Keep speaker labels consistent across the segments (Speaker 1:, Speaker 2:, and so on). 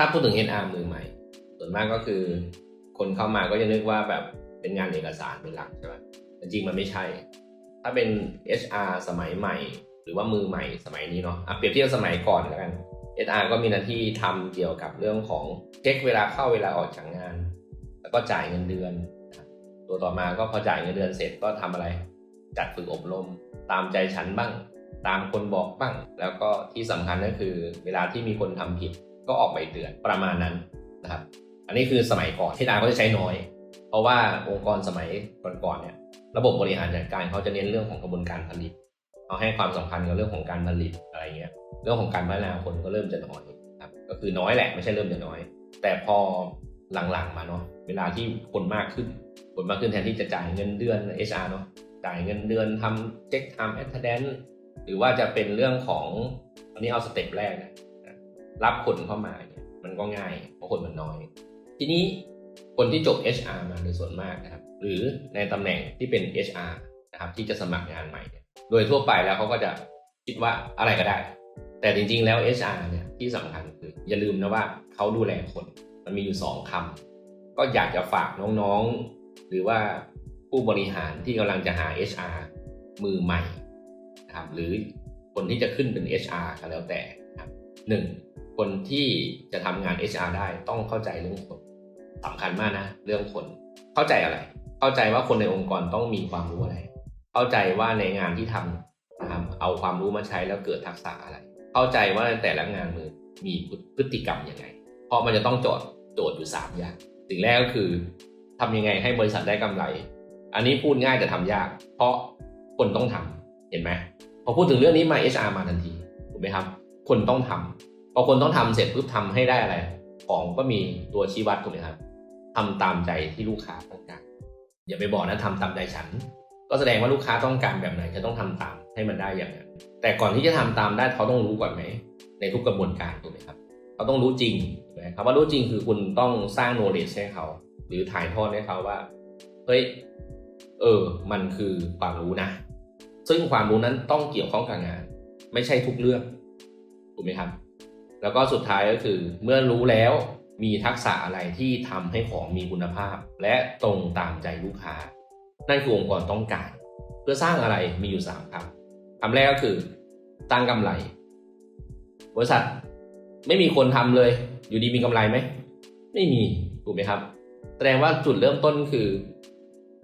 Speaker 1: ถ้าพูดถึง HR มือใหม่ ส่วนมากก็คือ คนเข้ามาก็จะนึกว่าแบบเป็นงานเอกสารเป็นหลักใช่ไหมแต่จริงมันไม่ใช่ ถ้าเป็น HR สมัยใหม่ หรือว่ามือใหม่สมัยนี้เนาะะเปรียบเทียบสมัยก่อนแล้วกัน HR ก็มีหน้าที่ทำเกี่ยวกับเรื่องของเช็คเวลาเข้าเวลาออกจากงาน แล้วก็จ่ายเงินเดือน ตัวต่อมาก็พอจ่ายเงินเดือนเสร็จก็ทำอะไร จัดฝึกอบรม ตามใจฉันบ้าง ตามคนบอกบ้าง แล้วก็ที่สำคัญก็คือ เวลาที่มีคนทำผิด ก็ออกใบเตือนประมาณนั้นนะครับ อันนี้คือสมัยก่อนที่ดาก็จะใช้น้อย เพราะว่าองค์กรสมัยก่อนๆเนี่ย ระบบบริหารจัดการเขาจะเน้นเรื่องของกระบวนการผลิตเอาให้ความสำคัญกับเรื่องของการผลิตอะไรเงี้ย เรื่องของการพัฒนาคนก็เริ่มจะน้อยครับ ก็คือน้อยแหละไม่ใช่เริ่มจะน้อย แต่พอหลังๆมาเนาะเวลาที่คนมากขึ้น คนมากขึ้นแทนที่จะจ่ายเงินเดือน HR เนาะจ่ายเงินเดือนทำเช็คทำแอดแดนหรือว่าจะเป็นเรื่องของอันนี้เอาสเต็ปแรกนะ รับคนเข้ามาเนี่ยมันก็ง่ายเพราะคนมันน้อย ทีนี้คนที่จบ HR มาโดยส่วนมากนะครับ หรือในตำแหน่งที่เป็น HR นะครับที่จะสมัครงานใหม่เนี่ยโดยทั่วไปแล้วเขาก็จะคิดว่าอะไรก็ได้ แต่จริงๆแล้ว HR เนี่ยที่สำคัญคืออย่าลืมนะว่าเขาดูแลคน มันมีอยู่สองคำก็อยากจะฝากน้องๆ หรือว่าผู้บริหารที่กำลังจะหา HR มือใหม่นะครับหรือคนที่จะขึ้นเป็น HR ก็แล้วแต่ นะครับหนึ่งคนที่จะทำงาน HR ได้ต้องเข้าใจเรื่องคนสำคัญมากนะ เรื่องคน เข้าใจอะไร เข้าใจว่าคนในองค์กรต้องมีความรู้อะไร เข้าใจว่าในงานที่ทำนะครับเอาความรู้มาใช้แล้วเกิดทักษะอะไร เข้าใจว่าแต่ละงานมือมีพฤติกรรมยังไง เพราะมันจะต้องโจทย์โจทย์อยู่สามอย่างสิ่งแรกก็คือทำยังไงให้บริษัทได้กำไร อันนี้พูดง่ายแต่ทำยาก เพราะคนต้องทำเห็นไหมพอพูดถึงเรื่องนี้มา HR มาทันทีถูกไหมครับ คนต้องทำพอคนต้องทำเสร็จปุ๊บทำให้ได้อะไร ของก็มีตัวชี้วัดถูกไหมครับทำตามใจที่ลูกค้าต้องการอย่าไปบอกนะทำตามใจฉัน ก็แสดงว่าลูกค้าต้องการแบบไหนจะต้องทำตามให้มันได้อย่างนั้นแต่ก่อนที่จะทำตามได้เขาต้องรู้ก่อนไหมในทุกกระบวนการถูกไหมครับเขาต้องรู้จริงถูกไหมครับว่ารู้จริงคือคุณต้องสร้างโนเลจให้เขา หรือถ่ายทอดให้เขาว่าเฮ้ยเออ มันคือความรู้นะ ซึ่งความรู้นั้นต้องเกี่ยวข้องกับงาน ไม่ใช่ทุกเรื่อง ถูกไหมครับ แล้วก็สุดท้ายก็คือเมื่อรู้แล้วมีทักษะอะไรที่ทำให้ของมีคุณภาพ และตรงตามใจลูกค้า นั่นคือองค์กรต้องการ เพื่อสร้างอะไรมีอยู่สามคำคำแรกก็คือสร้างกำไร บริษัทไม่มีคนทำเลย อยู่ดีมีกำไรไหมไม่มีถูกไหมครับ แสดงว่าจุดเริ่มต้นคือ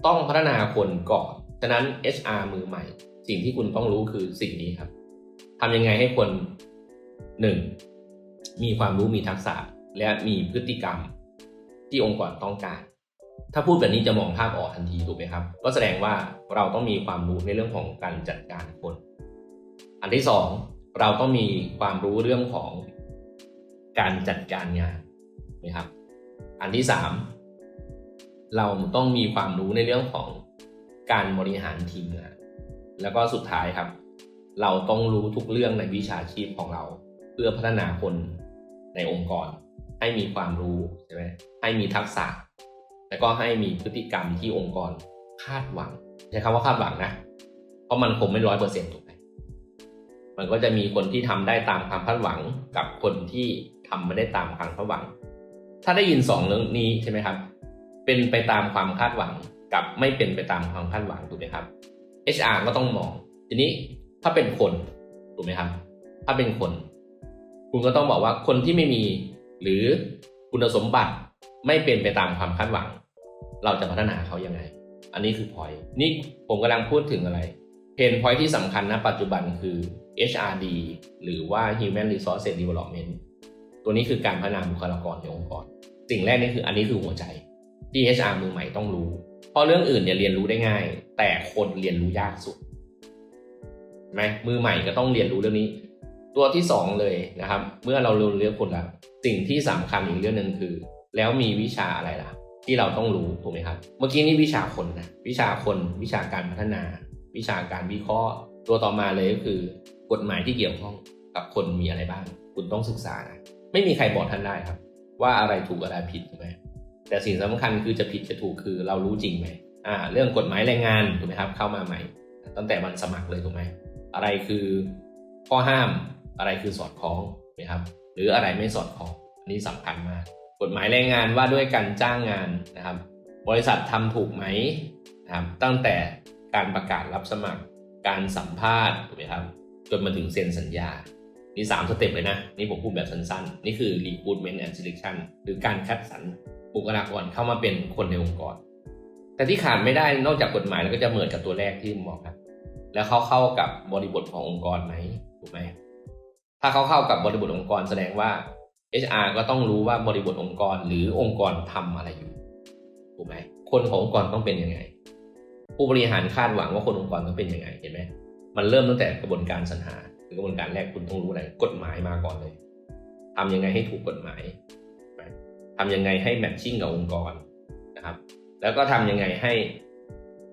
Speaker 1: ต้องพัฒนาคนก่อนฉะนั้น HR มือใหม่ สิ่งที่คุณต้องรู้คือสิ่งนี้ครับทำยังไงให้คน หนึ่งมีความรู้มีทักษะและมีพฤติกรรมที่องค์กรต้องการ ถ้าพูดแบบนี้จะมองภาพออกทันทีถูกไหมครับ ก็แสดงว่าเราต้องมีความรู้ในเรื่องของการจัดการคน อันที่สองเราต้องมีความรู้เรื่องของการจัดการงานนะครับ อันที่สามเราต้องมีความรู้ในเรื่องของการบริหารทีมงาน แล้วก็สุดท้ายครับ เราต้องรู้ทุกเรื่องในวิชาชีพของเรา เพื่อพัฒนาคนในองค์กร ให้มีความรู้ใช่ไหมให้มีทักษะ แล้วก็ให้มีพฤติกรรมที่องค์กรคาดหวังใช้คำว่าคาดหวังนะเพราะมันคงไม่ร้อยเปอร์เซ็นต์ถูกไหมมันก็จะมีคนที่ทำได้ตามความคาดหวังกับคนที่ทำไม่ได้ตามความคาดหวัง ถ้าได้ยินสองเรื่องนี้ใช่ไหมครับ เป็นไปตามความคาดหวังกับไม่เป็นไปตามความคาดหวังถูกไหมครับ HR ก็ต้องมอง ทีนี้ถ้าเป็นคนถูกไหมครับ ถ้าเป็นคน คุณก็ต้องบอกว่าคนที่ไม่มี หรือคุณสมบัติไม่เป็นไปตามความคาดหวัง เราจะพัฒนาเขายังไง อันนี้คือพอยนี่ผมกำลังพูดถึงอะไรเพนพอยที่สำคัญนะปัจจุบันคือ HRD หรือว่า Human Resource Development ตัวนี้คือการพัฒนาบุคลากรในองค์กร สิ่งแรกนี่คืออันนี้คือหัวใจที่ HR มือใหม่ต้องรู้ เพราะเรื่องอื่นเนี่ยเรียนรู้ได้ง่าย แต่คนเรียนรู้ยากสุดไหมมือใหม่ก็ต้องเรียนรู้เรื่องนี้ ตัวที่สองเลยนะครับ เมื่อเราเรียนรู้คนแล้วสิ่งที่สำคัญอีกเรื่องหนึ่งคือ แล้วมีวิชาอะไรล่ะ ที่เราต้องรู้ถูกไหมครับ เมื่อกี้นี่วิชาคนนะวิชาคนวิชาการพัฒนา วิชาการวิเคราะห์ ตัวต่อมาเลยก็คือ กฎหมายที่เกี่ยวข้องกับคนมีอะไรบ้าง คุณต้องศึกษานะไม่มีใครบอกท่านได้ครับ ว่าอะไรถูกอะไรผิดถูกไหมแต่สิ่งสำคัญคือจะผิดจะถูกคือเรารู้จริงไหมอ่า เรื่องกฎหมายแรงงานถูกไหมครับ เข้ามาใหม่ ตั้งแต่วันสมัครเลยถูกไหมอะไรคือข้อห้าม อะไรคือสอดคล้องถูกไหมครับหรืออะไรไม่สอดคล้องอันนี้สำคัญมาก กฎหมายแรงงานว่าด้วยการจ้างงานนะครับ บริษัททำถูกไหมนะครับตั้งแต่การประกาศรับสมัครการสัมภาษณ์ถูกไหมครับจนมาถึงเซ็นสัญญานี่สามสเต็ปเลยนะ นี่ผมพูดแบบสั้นๆ นี่คือ recruitment and selection หรือการคัดสรรบุคลากรเข้ามาเป็นคนในองค์กร แต่ที่ขาดไม่ได้นอกจากกฎหมายแล้วก็จะเหมือนกับตัวแรกที่ผมบอกครับแล้วเขาเข้ากับบริบทขององค์กรไหมถูกไหม ถ้าเขาเข้ากับบริบทองค์กรแสดงว่า HR ก็ต้องรู้ว่าบริบทองค์กรหรือองค์กรทำอะไรอยู่ถูกไหมคนขององค์กรต้องเป็นยังไง ผู้บริหารคาดหวังว่าคนองค์กรต้องเป็นยังไงเห็นไหมมันเริ่มตั้งแต่กระบวนการสรรหาหรือกระบวนการแรกคุณต้องรู้อะไรกฎหมายมาก่อนเลยทำยังไงให้ถูกกฎหมายทำยังไงให้แมทชิ่งกับองค์กรนะครับ แล้วก็ทำยังไงให้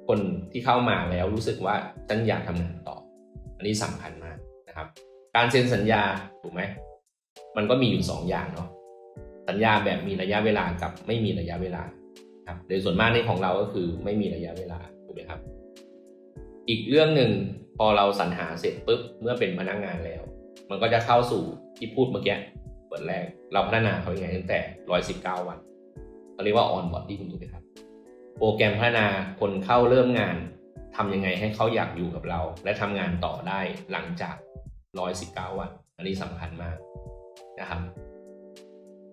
Speaker 1: คนที่เข้ามาแล้วรู้สึกว่าฉันอยากทำงานต่อ อันนี้สำคัญมากนะครับ การเซ็นสัญญาถูกไหมมันก็มีอยู่สองอย่างเนาะสัญญาแบบมีระยะเวลากับไม่มีระยะเวลาครับโดยส่วนมากในของเราก็คือไม่มีระยะเวลาถูกไหมครับ อีกเรื่องหนึ่งพอเราสรรหาเสร็จปุ๊บเมื่อเป็นพนักงานแล้ว มันก็จะเข้าสู่ที่พูดเมื่อกี้เปิดแรก เราพัฒนาเขายังไงตั้งแต่ร้อยสิบเก้าวันเขาเรียกว่าออนบอร์ดที่คุณถูกไหมครับ โปรแกรมพัฒนาคนเข้าเริ่มงานทำยังไงให้เขาอยากอยู่กับเรา และทำงานต่อได้หลังจาก 119 วัน อันนี้สำคัญมากนะครับ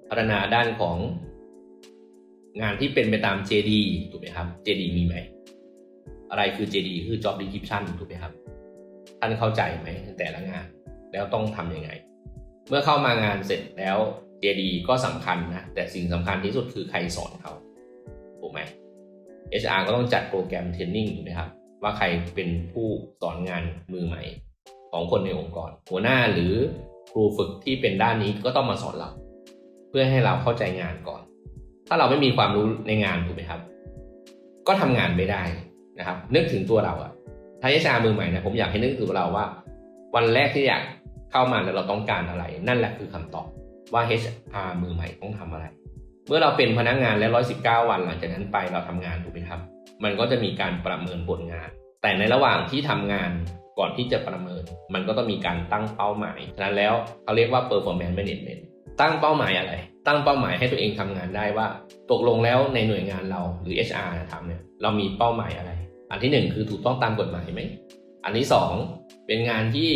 Speaker 1: พัฒนาด้านของงานที่เป็นไปตาม JD ถูกไหมครับ JD มีไหม อะไรคือ JD คือ Job Description ถูกไหมครับ ท่านเข้าใจไหมแต่ละงาน แล้วต้องทำยังไง เมื่อเข้ามางานเสร็จแล้ว JD ก็สำคัญนะ แต่สิ่งสำคัญที่สุดคือใครสอนเขา ถูกไหม HR ก็ต้องจัดโปรแกรมเทรนนิ่งถูกไหมครับ ว่าใครเป็นผู้สอนงานมือใหม่ ของคนในองค์กร หัวหน้าหรือครูฝึกที่เป็นด้านนี้ก็ต้องมาสอนเรา เพื่อให้เราเข้าใจงานก่อน ถ้าเราไม่มีความรู้ในงานถูกไหมครับ ก็ทำงานไม่ได้นะครับ นึกถึงตัวเราอะถ้า HR มือใหม่นะผมอยากให้นึกถึงเราว่า วันแรกที่อยากเข้ามาแล้วเราต้องการอะไร นั่นแหละคือคำตอบว่า HR มือใหม่ต้องทำอะไร เมื่อเราเป็นพนักงานแล้ว119 วันหลังจากนั้นไปเราทำงานถูกไหมครับ มันก็จะมีการประเมินผลงาน แต่ในระหว่างที่ทำงาน ก่อนที่จะประเมิน มันก็ต้องมีการตั้งเป้าหมายฉะนั้นแล้วเขาเรียกว่า performance management ตั้งเป้าหมายอะไร ตั้งเป้าหมายให้ตัวเองทำงานได้ว่า ตกลงแล้วในหน่วยงานเราหรือ HR ทำเนี่ยเรามีเป้าหมายอะไร อันที่หนึ่งคือถูกต้องตามกฎหมายไหม อันที่สองเป็นงานที่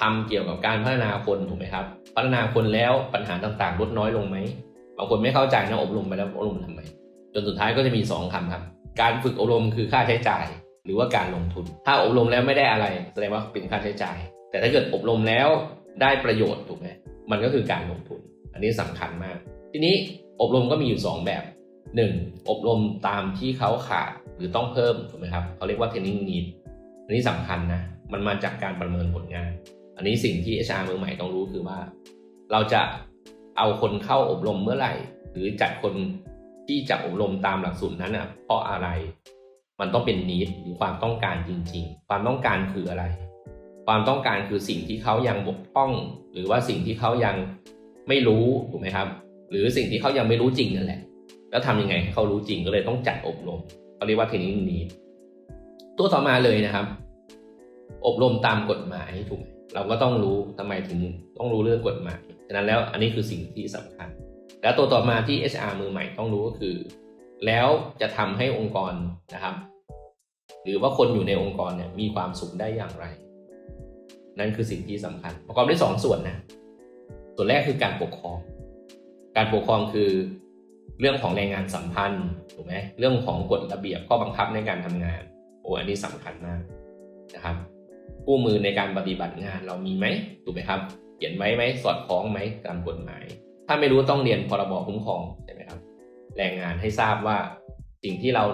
Speaker 1: ทำเกี่ยวกับการพัฒนาคนถูกไหมครับ พัฒนาคนแล้วปัญหาต่างๆ ลดน้อยลงไหมบางคนไม่เข้าใจนะอบรมไปแล้วอบรมทำไมจนสุดท้ายก็จะมี 2คำครับ การฝึกอบรมคือค่าใช้จ่าย หรือว่าการลงทุน ถ้าอบรมแล้วไม่ได้อะไร แสดงว่าเป็นค่าใช้จ่าย แต่ถ้าเกิดอบรมแล้วได้ประโยชน์ถูกไหมมันก็คือการลงทุน อันนี้สำคัญมาก ทีนี้อบรมก็มีอยู่ 2 แบบ 1. อบรมตามที่เขาขาดหรือต้องเพิ่มถูกไหมครับเขาเรียกว่า training need อันนี้สำคัญนะมันมาจากการประเมินผลงาน อันนี้สิ่งที่ HR มือใหม่ต้องรู้คือว่า เราจะเอาคนเข้าอบรมเมื่อไหร่ หรือจัดคนที่จะอบรมตามหลักสูตรนั้นอะเพราะอะไร มันต้องเป็นนิดหรือความต้องการจริง ๆ ความต้องการคืออะไร ความต้องการคือสิ่งที่เขายังบกพร่อง หรือว่าสิ่งที่เขายังไม่รู้ถูกไหมครับ หรือสิ่งที่เขายังไม่รู้จริงนั่นแหละ แล้วทำยังไงให้เขารู้จริงก็เลยต้องจัดอบรมเขาเรียกว่าเทรนนิ่งนี้ ตัวต่อมาเลยนะครับ อบรมตามกฎหมายถูกไหมเราก็ต้องรู้ทำไมถึงต้องรู้เรื่องกฎหมาย ฉะนั้นแล้วอันนี้คือสิ่งที่สำคัญ แล้วตัวต่อมาที่ HR มือใหม่ต้องรู้ก็คือ แล้วจะทำให้องค์กรนะครับ หรือว่าคนอยู่ในองค์กรเนี่ยมีความสุขได้อย่างไร นั่นคือสิ่งที่สำคัญ ประกอบด้วยสองส่วนนะ ส่วนแรกคือการปกครอง การปกครองคือเรื่องของแรงงานสัมพันธ์ถูกไหมเรื่องของกฎระเบียบข้อบังคับในการทำงานโอ้อันนี้สำคัญมากนะครับกู้มือในการปฏิบัติงานเรามีไหมถูกไหมครับ เขียนไว้ไหมสอดคล้องไหมตามกฎหมาย ถ้าไม่รู้ต้องเรียนพรบคุ้มครองใช่ไหมครับ แรงงานให้ทราบว่าสิ่งที่เรา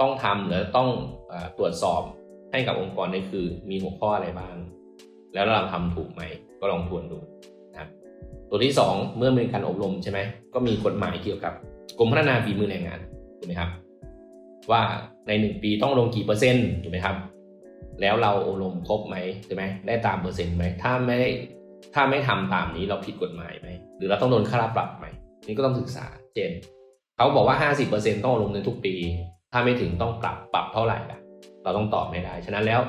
Speaker 1: ต้องทำหรือต้องอตรวจสอบให้กับองค์กรนี่คือมีหัวข้ออะไรบ้าง แล้วเราทำถูกไหมก็ลองทวนดูนะครับตัวที่ 2 เมื่อมีการอบรมใช่ไหมก็มีกฎหมายเกี่ยวกับกรมพัฒนาฝีมือแรงงานถูกไหมครับ ว่าใน 1 ปีต้องลงกี่เปอร์เซ็นต์ถูกไหมครับ แล้วเราอบรมครบไหมใช่ไหมได้ตามเปอร์เซ็นต์ไหมถ้าไม่ถ้าไม่ทำตามนี้เราผิดกฎหมายไหมหรือเราต้องโดนค่าปรับไหมนี่ก็ต้องศึกษาเช่น เขาบอกว่า 50%ต้องอบรมในทุกปี ถ้าไม่ถึงต้องปรับปรับเท่าไหร่ล่ะเราต้องตอบไม่ได้ ฉะนั้นแล้ว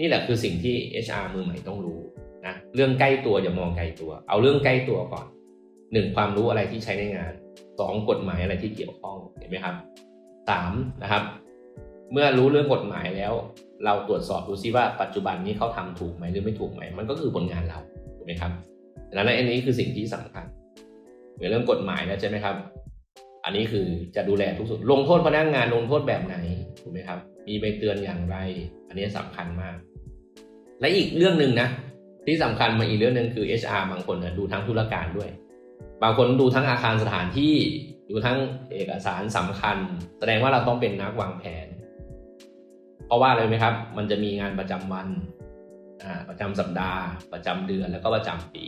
Speaker 1: นี่แหละคือสิ่งที่ HR มือใหม่ต้องรู้นะเรื่องใกล้ตัวอย่ามองไกลตัว เอาเรื่องใกล้ตัวก่อนหนึ่งความรู้อะไรที่ใช้ในงานสองกฎหมายอะไรที่เกี่ยวข้องเห็นไหมครับสามนะครับ เมื่อรู้เรื่องกฎหมายแล้ว เราตรวจสอบดูซิว่าปัจจุบันนี้เขาทำถูกไหมหรือไม่ถูกไหมมันก็คือผลงานเราถูกไหมครับดังนั้นอันนี้คือสิ่งที่สำคัญในเรื่องกฎหมายแล้วใช่ไหมครับ อันนี้คือจะดูแลทุกส่วนลงโทษพนักงงานลงโทษแบบไหนถูกไหมครับ มีใบเตือนอย่างไร อันนี้สำคัญมาก และอีกเรื่องหนึ่งนะ ที่สำคัญมาอีกเรื่องหนึ่งคือ HR บางคนนะดูทั้งธุรการด้วย บางคนดูทั้งอาคารสถานที่ดูทั้งเอกสารสำคัญ แสดงว่าเราต้องเป็นนักวางแผน เพราะว่าอะไรไหมครับ มันจะมีงานประจำวันอ่าประจำสัปดาห์ ประจำเดือนแล้วก็ประจำปี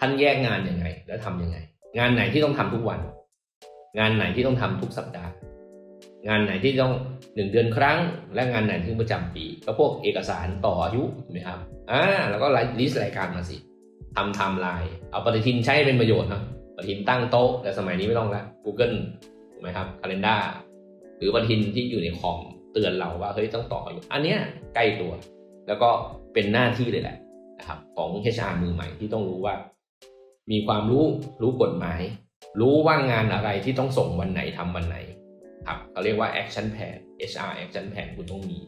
Speaker 1: ท่านแยกงานยังไง แล้วทำยังไง งานไหนที่ต้องทำทุกวัน งานไหนที่ต้องทำทุกสัปดาห์ งานไหนที่ต้องหนึ่งเดือนครั้ง และงานไหนที่ประจำปี ก็พวกเอกสารต่ออายุถูกไหมครับอ่าแล้วก็ลิสต์รายการมาสิทำไทม์ไลน์เอาปฏิทินใช้ใเป็นประโยชน์นะปฏิทินตั้งโต๊ะแต่สมัยนี้ไม่ต้องแล้ว Google ถูกไหมครับ Calendar หรือปฏิทินที่อยู่ในคอมเตือนเราว่าเฮ้ยต้องต่ออายุอันเนี้ยใกล้ตัว แล้วก็เป็นหน้าที่เลยแหละนะครับของ HR มือใหม่ที่ต้องรู้ว่า มีความรู้รู้กฎหมาย รู้ว่างานอะไรที่ต้องส่งวันไหนทำวันไหนครับเขาเรียกว่า action plan HR action plan คุณต้องมี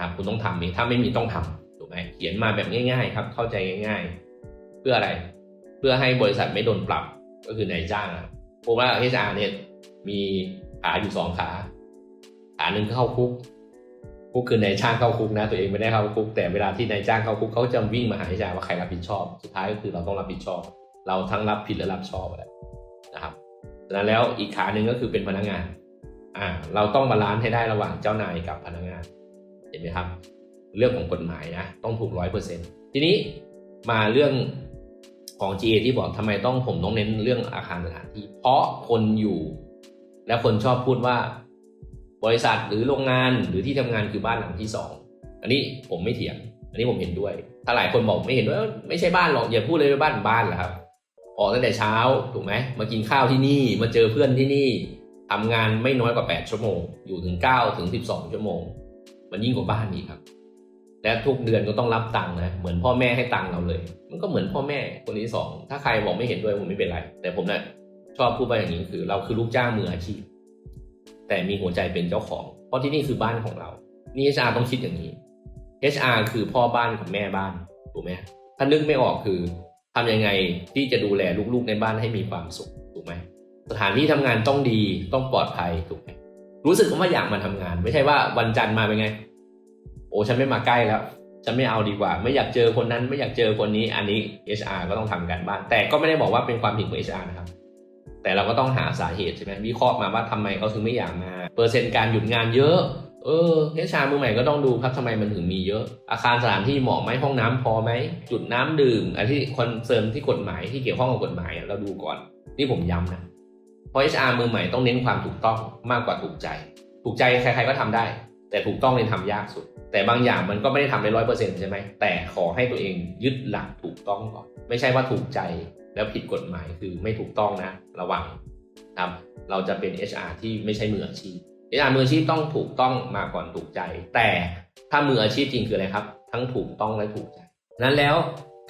Speaker 1: ครับคุณต้องทำนี้ถ้าไม่มีต้องทำถูกไหมเขียนมาแบบง่าย ๆ ครับ เข้าใจง่าย ๆ เพื่ออะไร เพื่อให้บริษัทไม่โดนปรับก็คือนายจ้างอะเพราะว่า HR เนี่ยมีขาอยู่สองขาขาหนึ่งเข้าคุกคุกคือนายจ้างเข้าคุกนะ ตัวเองไม่ได้เข้าคุกแต่เวลาที่นายจ้างเข้าคุกเขาจะวิ่งมาหา HR ว่าใครรับผิดชอบ สุดท้ายก็คือเราต้องรับผิดชอบ เราทั้งรับผิดและรับชอบอะไร นะครับแล้วอีกขาหนึ่งก็คือเป็นพนักงานอ่าเราต้องบาลานซ์ให้ได้ระหว่างเจ้านายกับพนักงาน เห็นไหมครับ เรื่องของกฎหมายนะต้องถูกร้อยเปอร์เซ็นต์ทีนี้มาเรื่องของ GA ที่บอกทำไมต้องผมต้องเน้นเรื่องอาคารสถานที่ เพราะคนอยู่ และคนชอบพูดว่า บริษัทหรือโรงงานหรือที่ทำงานคือบ้านหลังที่สองอันนี้ผมไม่เถียง อันนี้ผมเห็นด้วย ถ้าหลายคนบอกไม่เห็นด้วยเอ้ยไม่ใช่บ้านหรอกอย่าพูดเลยว่าบ้านบ้านเหรอครับ ออกตั้งแต่เช้าถูกไหมมากินข้าวที่นี่มาเจอเพื่อนที่นี่ทำงานไม่น้อยกว่า 8 ชั่วโมง อยู่ถึง 9 ถึง 12 ชั่วโมง มันยิ่งกว่าบ้านอีกครับ และทุกเดือนก็ต้องรับตังค์นะ เหมือนพ่อแม่ให้ตังค์เราเลย มันก็เหมือนพ่อแม่คนที่สอง ถ้าใครบอกไม่เห็นด้วยผมไม่เป็นไร แต่ผมเนะ่ยชอบพูดไปอย่างนี้คือ เราคือลูกจ้างมืออาชีพ แต่มีหัวใจเป็นเจ้าของ เพราะที่นี่คือบ้านของเรา นี่ HR ต้องคิดอย่างนี้ HR คือพ่อบ้านกับแม่บ้าน ถูกไหมถ้านึกไม่ออกคือ ทำยังไงที่จะดูแลลูกๆในบ้านให้มีความสุขถูกไหมสถานที่ทำงานต้องดีต้องปลอดภัยถูกไหมรู้สึกว่าอยากมาทำงาน ไม่ใช่ว่าวันจันทร์มาเป็นไง โอ้ฉันไม่มาใกล้แล้วฉันไม่เอาดีกว่า ไม่อยากเจอคนนั้น ไม่อยากเจอคนนี้ อันนี้ HR ก็ต้องทำกันบ้าน แต่ก็ไม่ได้บอกว่าเป็นความผิดของ HR นะครับ แต่เราก็ต้องหาสาเหตุใช่ไหมวิเคราะห์มาว่าทำไมเขาถึงไม่อยากมา เปอร์เซ็นต์การหยุดงานเยอะ เออเฮชามือใหม่ก็ต้องดูครับทำไมมันถึงมีเยอะ อาคารสถานที่เหมาะไหมห้องน้ำพอไหม จุดน้ำดื่มอะไรที่คอนเซิร์นที่กฎหมายที่เกี่ยวข้องกับกฎหมายเราดูก่อนนี่ผมย้ำนะเพราะ HR มือใหม่ต้องเน้นความถูกต้องมากกว่าถูกใจ ถูกใจใครๆก็ทำได้ แต่ถูกต้องเนี่ยทำยากสุด แต่บางอย่างมันก็ไม่ได้ทำได้ร้อยเปอร์เซ็นต์ใช่ไหมแต่ขอให้ตัวเองยึดหลักถูกต้องก่อน ไม่ใช่ว่าถูกใจแล้วผิดกฎหมายคือไม่ถูกต้องนะ ระวังครับ เราจะเป็น HR ที่ไม่ใช่มืออาชีพ HR มืออาชีพต้องถูกต้องมาก่อนถูกใจ แต่ถ้ามืออาชีพจริงคืออะไรครับ ทั้งถูกต้องและถูกใจ นั้นแล้ว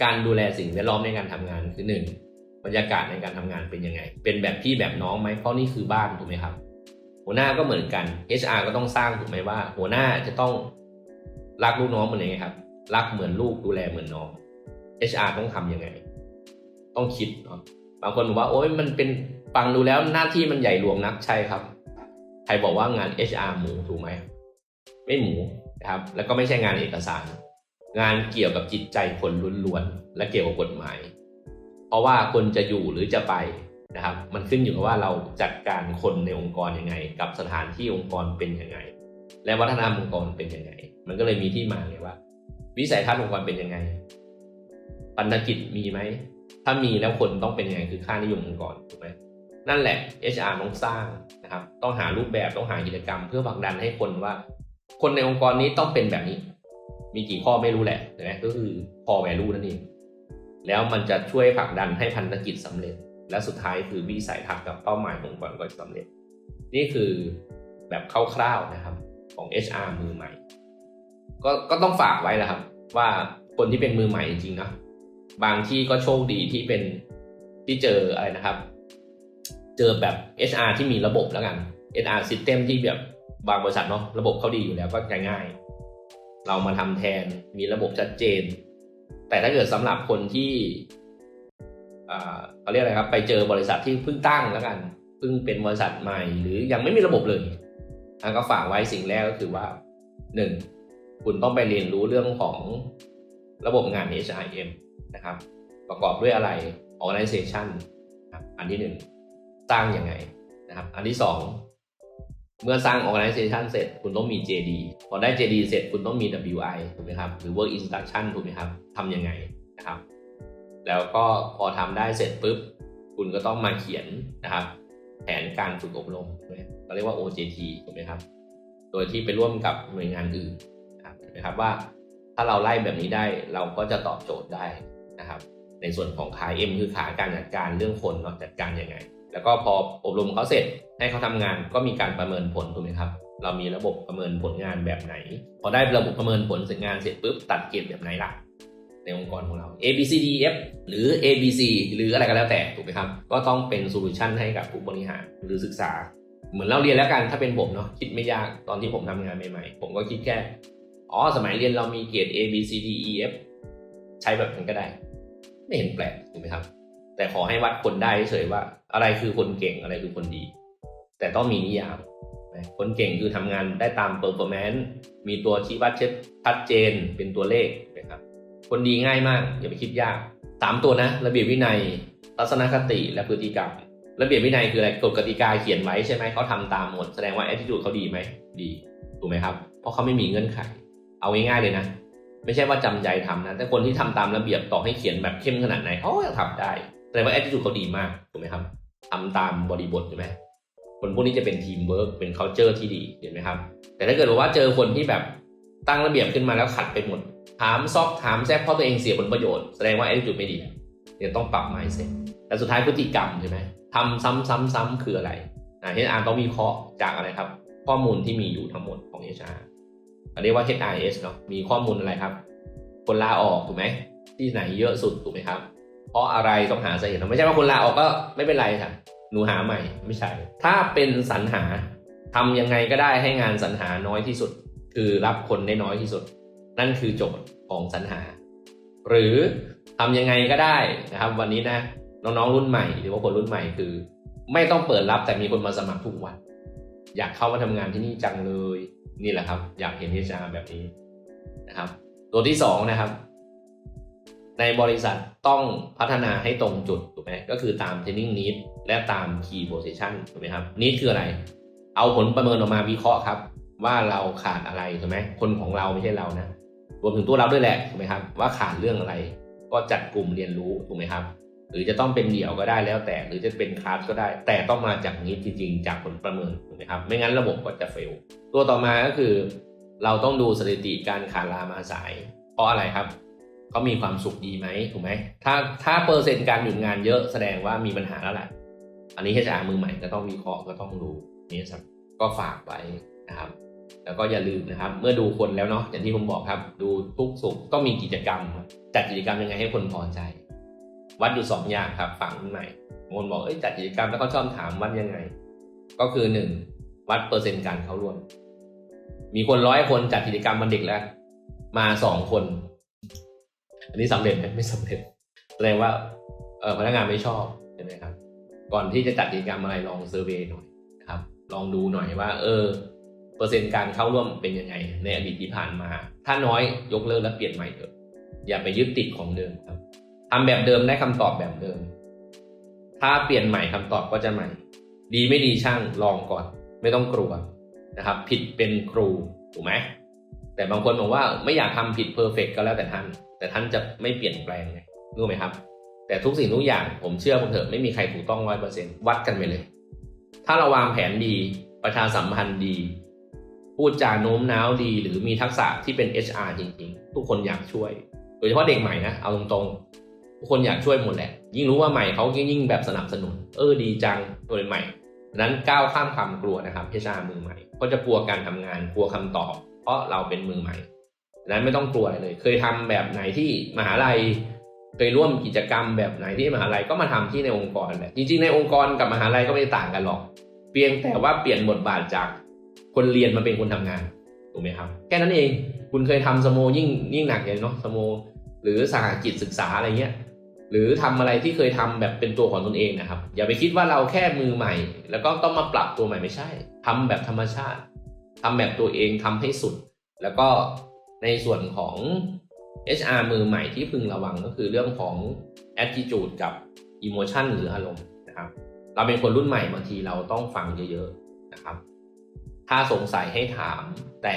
Speaker 1: การดูแลสิ่งแวดล้อมในการทำงานคือหนึ่งบรรยากาศในการทำงานเป็นยังไง เป็นแบบพี่แบบน้องไหมเพราะนี่คือบ้านถูกไหมครับ หัวหน้าก็เหมือนกัน HR ก็ต้องสร้างถูกไหมว่า หัวหน้าจะต้องรักลูกน้องเหมือนยังไงครับ รักเหมือนลูกดูแลเหมือนน้อง HR ต้องทำยังไง ต้องคิดเนาะบางคนบอกว่าโอ๊ยมันเป็นฟังดูแล้วหน้าที่มันใหญ่หลวงนักใช่ครับ ใครบอกว่างาน HR หมูถูกไหม ไม่หมูนะครับ แล้วก็ไม่ใช่งานเอกสาร งานเกี่ยวกับจิตใจคนล้วนๆ และเกี่ยวกับกฎหมาย เพราะว่าคนจะอยู่หรือจะไปนะครับ มันขึ้นอยู่กับว่าเราจัดการคนในองค์กรยังไง กับสถานที่องค์กรเป็นยังไง และวัฒนธรรมองค์กรเป็นยังไง มันก็เลยมีที่มาไงว่า วิสัยทัศน์องค์กรเป็นยังไงปัณกิจมีไหม ถ้ามีแล้วคนต้องเป็นยังไงคือค่านิยมองค์กรถูกไหมนั่นแหละ HR ต้องสร้าง นะครับต้องหารูปแบบต้องหากิจกรรม เพื่อผลักดันให้คนว่า คนในองค์กรนี้ต้องเป็นแบบนี้ มีกี่ข้อไม่รู้แหละนะก็คือ core value นั่นเองแล้วมันจะช่วยผลักดันให้พันธกิจสำเร็จ และสุดท้ายคือวิสัยทัศน์กับเป้าหมายขององค์กรก็จะสำเร็จ นี่คือแบบคร่าวๆนะครับของ HR มือใหม่ ก็ก็ต้องฝากไว้แหละครับ ว่าคนที่เป็นมือใหม่จริงๆนะบางที่ก็โชคดีที่เป็นที่เจออะไรนะครับ เจอแบบ HR ที่มีระบบแล้วกัน HR system ที่แบบบางบริษัทเนาะระบบเขาดีอยู่แล้วก็ใช้ง่าย เรามาทำแทนมีระบบชัดเจน แต่ถ้าเกิดสำหรับคนที่อ่าเขาเรียกอะไรครับ ไปเจอบริษัทที่เพิ่งตั้งแล้วกันเพิ่งเป็นบริษัทใหม่ หรือยังไม่มีระบบเลยอันก็ฝากไว้สิ่งแรกก็คือว่าหนึ่งคุณต้องไปเรียนรู้เรื่องของระบบงาน HRM นะครับ ประกอบด้วยอะไร organization นอันที่หนึ่ง สร้างยังไงนะครับ อันที่สองเมื่อสร้าง organization เสร็จคุณต้องมี JD พอได้ JD เสร็จคุณต้องมี WI ถูกไหมครับ หรือ work instruction ถูกไหมครับทำยังไงนะครับ แล้วก็พอทำได้เสร็จปุ๊บ คุณก็ต้องมาเขียนนะครับ แผนการฝึกอบรมเราเรียกว่า OJT ถูกไหมครับ โดยที่ไปร่วมกับหน่วยงานอื่นนะครับเห็นไหมครับว่าถ้าเราไล่แบบนี้ได้เราก็จะตอบโจทย์ได้นะครับ ในส่วนของขา M คือขาการจัดการเรื่องคนเนาะจัดการยังไง แล้วก็พออบรมเขาเสร็จให้เขาทำงานก็มีการประเมินผลถูกไหมครับ เรามีระบบประเมินผลงานแบบไหน พอได้ระบบประเมินผลเสร็จงานเสร็จปุ๊บตัดเกรดแบบไหนล่ะในองค์กรของเรา A B C D E F หรือ A B C หรืออะไรก็แล้วแต่ถูกไหมครับ ก็ต้องเป็นโซลูชันให้กับผู้บริหารหรือศึกษา เหมือนเราเรียนแล้วกันถ้าเป็นผมเนาะคิดไม่ยากตอนที่ผมทำงานใหม่ๆ ผมก็คิดแค่อ๋อสมัยเรียนเรามีเกรด A B C D E F ใช้แบบนั้นก็ได้ ไม่เห็นแปลกถูกไหมครับ แต่ขอให้วัดคนได้เฉยว่า อะไรคือคนเก่งอะไรคือคนดี แต่ต้องมีนิยาม คนเก่งคือทำงานได้ตาม performance มีตัวชี้วัดชัดเจนเป็นตัวเลขนะครับ คนดีง่ายมาก อย่าไปคิดยากสามตัวนะ ระเบียบวินัย ทัศนคติและพฤติกรรม ระเบียบวินัยคืออะไรกฎกติกาเขียนไว้ใช่ไหมเขาทำตามหมดแสดงว่า attitude เขาดีไหมดีถูกไหมครับ เพราะเขาไม่มีเงื่อนไข เอาง่ายๆเลยนะ ไม่ใช่ว่าจำใจทำนะ แต่คนที่ทำตามระเบียบต่อให้เขียนแบบเข้มขนาดไหนเขาก็ทำได้ แสดงว่า attitude เขาดีมากถูกไหมครับทำตามบริบทใช่ไหมคนพวกนี้จะเป็นทีมเวิร์กเป็น culture ที่ดีเห็นไหมครับ แต่ถ้าเกิดว่าเจอคนที่แบบตั้งระเบียบขึ้นมาแล้วขัดไปหมด ถามซอกถามแซบเพราะตัวเองเสียผลประโยชน์แสดงว่า attitude ไม่ดีเดี๋ยวต้องปรับ mindset แต่สุดท้ายพฤติกรรมใช่ไหมทำซ้ำๆๆคืออะไรอ่า HR ต้องวิเคราะห์จากอะไรครับ ข้อมูลที่มีอยู่ทั้งหมดของเ HR เรียกว่า HRS เนาะมีข้อมูลอะไรครับ คนลาออกถูกไหมที่ไหนเยอะสุดถูกไหมครับ เพราะอะไรต้องหาสาเหตุไม่ใช่ว่าคนลาออกก็ไม่เป็นไรค่ะหนูหาใหม่ไม่ใช่ ถ้าเป็นสรรหาทำยังไงก็ได้ให้งานสรรหาน้อยที่สุด คือรับคนได้น้อยที่สุด นั่นคือโจทย์ของสรรหา หรือทำยังไงก็ได้นะครับ วันนี้นะน้องๆรุ่นใหม่ หรือว่าคนรุ่นใหม่คือ ไม่ต้องเปิดรับแต่มีคนมาสมัครทุกวัน อยากเข้ามาทำงานที่นี่จังเลยนี่แหละครับ อยากเห็น HR แบบนี้นะครับ ตัวที่สองนะครับ ในบริษัทต้องพัฒนาให้ตรงจุดถูกไหมก็คือตาม training need และตาม key position ถูกไหมครับ need คืออะไร เอาผลประเมินออกมาวิเคราะห์ครับ ว่าเราขาดอะไรถูกไหมคนของเราไม่ใช่เรานะรวมถึงตัวเราด้วยแหละถูกไหมครับ ว่าขาดเรื่องอะไร ก็จัดกลุ่มเรียนรู้ถูกไหมครับ หรือจะต้องเป็นเดี่ยวก็ได้แล้วแต่หรือจะเป็นคลาสก็ได้ แต่ต้องมาจากนี้จริงๆ จากผลประเมินถูกไหมครับ ไม่งั้นระบบก็จะเฟลตัวต่อมาก็คือ เราต้องดูสถิติการขาดลามาสาย เพราะอะไรครับ เขามีความสุขดีไหมถูกไหมถ้าถ้าเปอร์เซ็นต์การหยุดงานเยอะแสดงว่ามีปัญหาแล้วแหละอันนี้ HR มือใหม่ก็ต้องวิเคราะห์ก็ต้องรู้นี่ครับก็ฝากไว้นะครับ แล้วก็อย่าลืมนะครับ เมื่อดูคนแล้วเนาะอย่างที่ผมบอกครับ ดูทุกสุขต้องมีกิจกรรมจัดกิจกรรมยังไงให้คนพอใจ วัดอยู่สองอย่างครับฝั่งรุ่นใหม่คนบอกเอ้ยจัดกิจกรรมแล้วก็ชอบถามวัดยังไง ก็คือหนึ่งวัดเปอร์เซ็นต์การเข้าร่วมมีคนร้อยคนจัดกิจกรรมวันเด็กแล้ว มาสองคน อันนี้สำเร็จไหมไม่สำเร็จแสดงว่าเออพนักงานไม่ชอบใช่ไหมครับ ก่อนที่จะจัดกิจกรรมอะไรลองเซอร์เวยหน่อยครับ ลองดูหน่อยว่า เออ เปอร์เซ็นต์การเข้าร่วมเป็นยังไง ในอดีตที่ผ่านมา ถ้าน้อยยกเลิกแล้วเปลี่ยนใหม่เถอะอย่าไปยึดติดของเดิมครับทำแบบเดิมได้คำตอบแบบเดิม ถ้าเปลี่ยนใหม่คำตอบก็จะใหม่ ดีไม่ดีช่างลองก่อน ไม่ต้องกลัวนะครับ ผิดเป็นครูถูกไหมแต่บางคนบอกว่าไม่อยากทำผิดเพอร์เฟกก็แล้วแต่ท่าน แต่ท่านจะไม่เปลี่ยนแปลงไงรู้ไหมครับ แต่ทุกสิ่งทุกอย่างผมเชื่อคุณเถอะไม่มีใครถูกต้องร้อยเปอร์เซ็นต์วัดกันไปเลย ถ้าเราวางแผนดีประชาสัมพันธ์ดี พูดจาโน้มน้าวดี หรือมีทักษะที่เป็น HR จริงๆ ทุกคนอยากช่วย โดยเฉพาะเด็กใหม่นะเอาตรงๆ ทุกคนอยากช่วยหมดแหละ ยิ่งรู้ว่าใหม่เขายิ่งแบบสนับสนุน เออดีจังตัวใหม่ดังนั้นก้าวข้ามความกลัวนะครับ HR มือใหม่ ก็จะกลัวการทำงานกลัวคำตอบ เพราะเราเป็นมือใหม่ นั้นไม่ต้องกลัวเลย เคยทำแบบไหนที่มหาลัย เคยร่วมกิจกรรมแบบไหนที่มหาลัยก็มาทำที่ในองค์กรแหละจริงๆในองค์กรกับมหาลัยก็ไม่ต่างกันหรอก เพียงแต่ว่าเปลี่ยนบทบาทจากคนเรียนมาเป็นคนทำงานถูกไหมครับแค่นั้นเองคุณเคยทำสโมยิ่งยิ่งหนักเลยเนาะสโมหรือสหกิจศึกษาอะไรเงี้ยหรือทำอะไรที่เคยทำแบบเป็นตัวของตนเองนะครับ อย่าไปคิดว่าเราแค่มือใหม่ แล้วก็ต้องมาปรับตัวใหม่ไม่ใช่ทำแบบธรรมชาติทำแบบตัวเองทำให้สุด แล้วก็ ในส่วนของ HR มือใหม่ที่พึงระวังก็คือเรื่องของ attitude กับ emotion หรืออารมณ์นะครับ เราเป็นคนรุ่นใหม่บางทีเราต้องฟังเยอะๆนะครับ ถ้าสงสัยให้ถาม แต่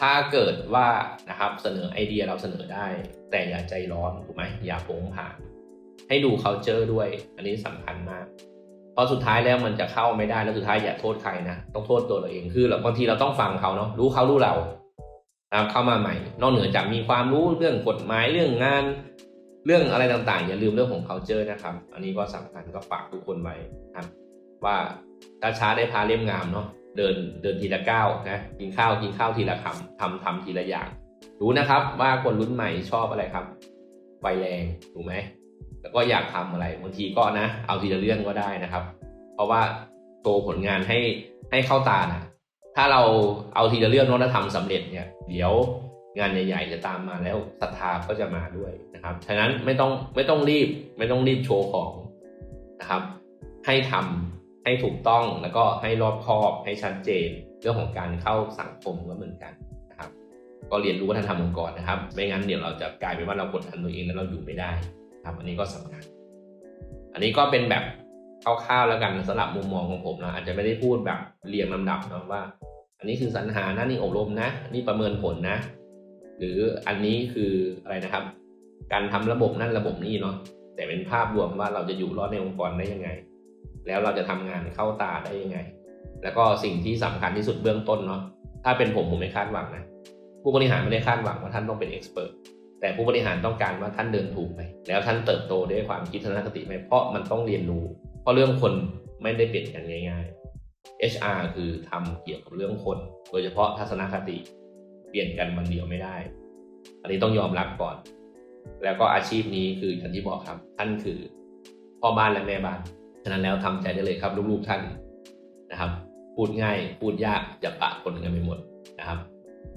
Speaker 1: ถ้าเกิดว่านะครับเสนอไอเดียเราเสนอได้ แต่อย่าใจร้อนถูกไหมอย่าโผงผางให้ดู culture ด้วย อันนี้สำคัญมากเพราะสุดท้ายแล้วมันจะเข้าไม่ได้แล้วสุดท้ายอย่าโทษใครนะต้องโทษตัวเราเองคือบางทีเราต้องฟังเขาเนาะรู้เขารู้เรา นะครับเข้ามาใหม่ นอกเหนือจากมีความรู้เรื่องกฎหมายเรื่องงาน เรื่องอะไรต่างๆ อย่าลืมเรื่องของ culture นะครับ อันนี้ก็สำคัญก็ฝากทุกคนไว้ครับ ว่าถ้าช้าได้พาเล่มงามเนาะเดินเดินทีละก้าวนะกินข้าวกินข้าวทีละคำทำทำทีละอย่าง รู้นะครับว่าคนรุ่นใหม่ชอบอะไรครับไฟแรงถูกไหมแล้วก็อยากทำอะไรบางทีก็นะ เอาทีละเรื่องก็ได้นะครับ เพราะว่าโชว์ผลงานให้ให้เข้าตานะ ถ้าเราเอาทีละเรื่องน้นแล้วทำสำเร็จเนี่ยเดี๋ยวงานใหญ่ๆจะตามมาแล้วศรัทธาก็จะมาด้วยนะครับ ฉะนั้นไม่ต้องไม่ต้องรีบไม่ต้องรีบโชว์ของนะครับ ให้ทำให้ถูกต้องแล้วก็ให้รอบคอบให้ชัดเจน เรื่องของการเข้าสังคมก็เหมือนกันนะครับ ก็เรียนรู้วัฒนธรรมองค์กรนะครับ ไม่งั้นเดี๋ยวเราจะกลายเป็นว่าเรากดดันตัวเองแล้วเราอยู่ไม่ได้ครับ อันนี้ก็สำคัญ อันนี้ก็เป็นแบบ คร่าวๆแล้วกันสำหรับมุมมองของผมนะอาจจะไม่ได้พูดแบบเรียงลำดับนะว่า อันนี้คือสรรหานะนี่อบรมนะนนี้ประเมินผลนะ หรืออันนี้คืออะไรนะครับ การทำระบบนั่นระบบนี้เนาะแต่เป็นภาพรวมว่าเราจะอยู่รอดในองค์กรได้ยังไง แล้วเราจะทำงานเข้าตาได้ยังไง แล้วก็สิ่งที่สำคัญที่สุดเบื้องต้นเนาะถ้าเป็นผมผมไม่คาดหวังนะผู้บริหารไม่ได้คาดหวังว่าท่านต้องเป็นเอ็กซ์เพรสแต่ผู้บริหารต้องการว่าท่านเดินถูกไหมแล้วท่านเติบโตด้วยความคิดทัศนคติไหมเพราะมันต้องเรียนรู้ เพราะเรื่องคนไม่ได้เปลี่ยนกันง่าย ๆ HR คือทำเกี่ยวกับเรื่องคน โดยเฉพาะทัศนคติเปลี่ยนกันวันเดียวไม่ได้ อันนี้ต้องยอมรับก่อน แล้วก็อาชีพนี้คืออย่างที่บอกครับ ท่านคือพ่อบ้านและแม่บ้าน ฉะนั้นแล้วทำใจได้เลยครับลูกๆท่านนะครับ พูดง่ายพูดยากจะปะคนกันไปหมดนะครับ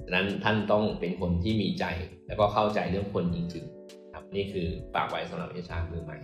Speaker 1: ฉะนั้นท่านต้องเป็นคนที่มีใจแล้วก็เข้าใจเรื่องคนจริงๆครับนี่คือฝากไว้สำหรับเอชามือใหม่